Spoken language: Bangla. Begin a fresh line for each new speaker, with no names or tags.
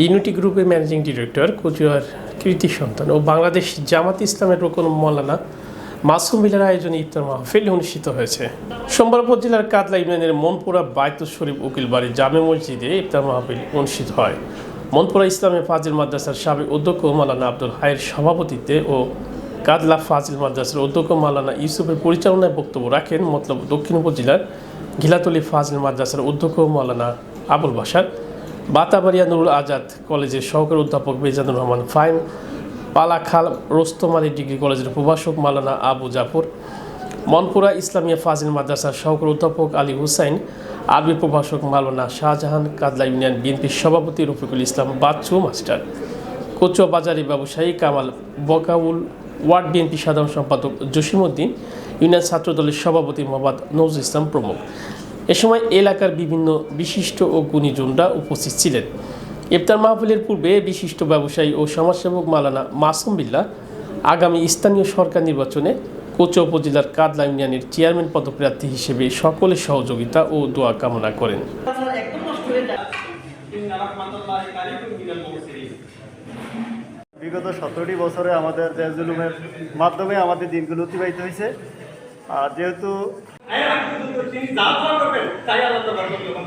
ইউনিটি গ্রুপের ম্যানেজিং ডিরেক্টর কচুয়ার কৃতি সন্তান ও বাংলাদেশ জামাত ইসলামের রোকন মৌলানা মাসুম বিলের আয়োজনে ইফতার মাহফিল অনুষ্ঠিত হয়েছে। সোমবার জেলার কাদলা ইউনিয়নের মনপুরা বায়তুল শরীফ উকিল বাড়ি জামে মসজিদে ইফতার মাহফিল অনুষ্ঠিত হয়। মনপুরা ইসলামী ফাজিল মাদ্রাসার সাবেক অধ্যক্ষ মালানা আব্দুল হায়ের সভাপতিত্বে ও কাদলা ফাজিল মাদ্রাসার অধ্যক্ষ মালানা ইউসুফের পরিচালনায় বক্তব্য রাখেন মতলব দক্ষিণ উপজেলার ঘিলাতলি ফাজিল মাদ্রাসার অধ্যক্ষ মালানা আবুল বাসার বাতাবাড়িয়া নুরুল আজাদ কলেজের সহকারী অধ্যাপক বেজানুর রহমান ফাইম পালাখাল রোস্তম আলী ডিগ্রি কলেজের প্রভাষক মালানা আবু জাফর, মনপুরা ইসলামিয়া ফাজিল মাদ্রাসার সহকারী অধ্যাপক আলী হুসাইন, আরবি প্রভাষক মালানা শাহজাহান কাদলা ইউনিয়ন বিএনপির সভাপতি রফিকুল ইসলাম বাচ্চু মাস্টার কচুয়া বাজারি ব্যবসায়ী কামাল বকাউল, ওয়ার্ড বিএনপি সাধারণ সম্পাদক জসিমউদ্দিন, ইউনিয়ন ছাত্রদলের সভাপতি মোহাম্মদ নজরুল ইসলাম প্রমুখ। এ সময় এলাকার বিভিন্ন বিশিষ্ট ও গুণীজনরা উপস্থিত ছিলেন। ইফতার মাহফিলের পূর্বে বিশিষ্ট ব্যবসায়ী ও সমাজসেবক মালানা মাসুম বিল্লাহ আগামী স্থানীয় সরকার নির্বাচনে কোচা উপজেলার কাদলা ইউনিয়নের চেয়ারম্যান পদপ্রার্থী হিসেবে সকলের সহযোগিতা ও দোয়া কামনা করেন।
বিগত সতেরোটি বছরে আমাদের জুলুমের মাধ্যমে আমাদের দিনগুলো অতিবাহিত হয়েছে। আর যেহেতু
তিনি যা করবেন তাই আল্লাহ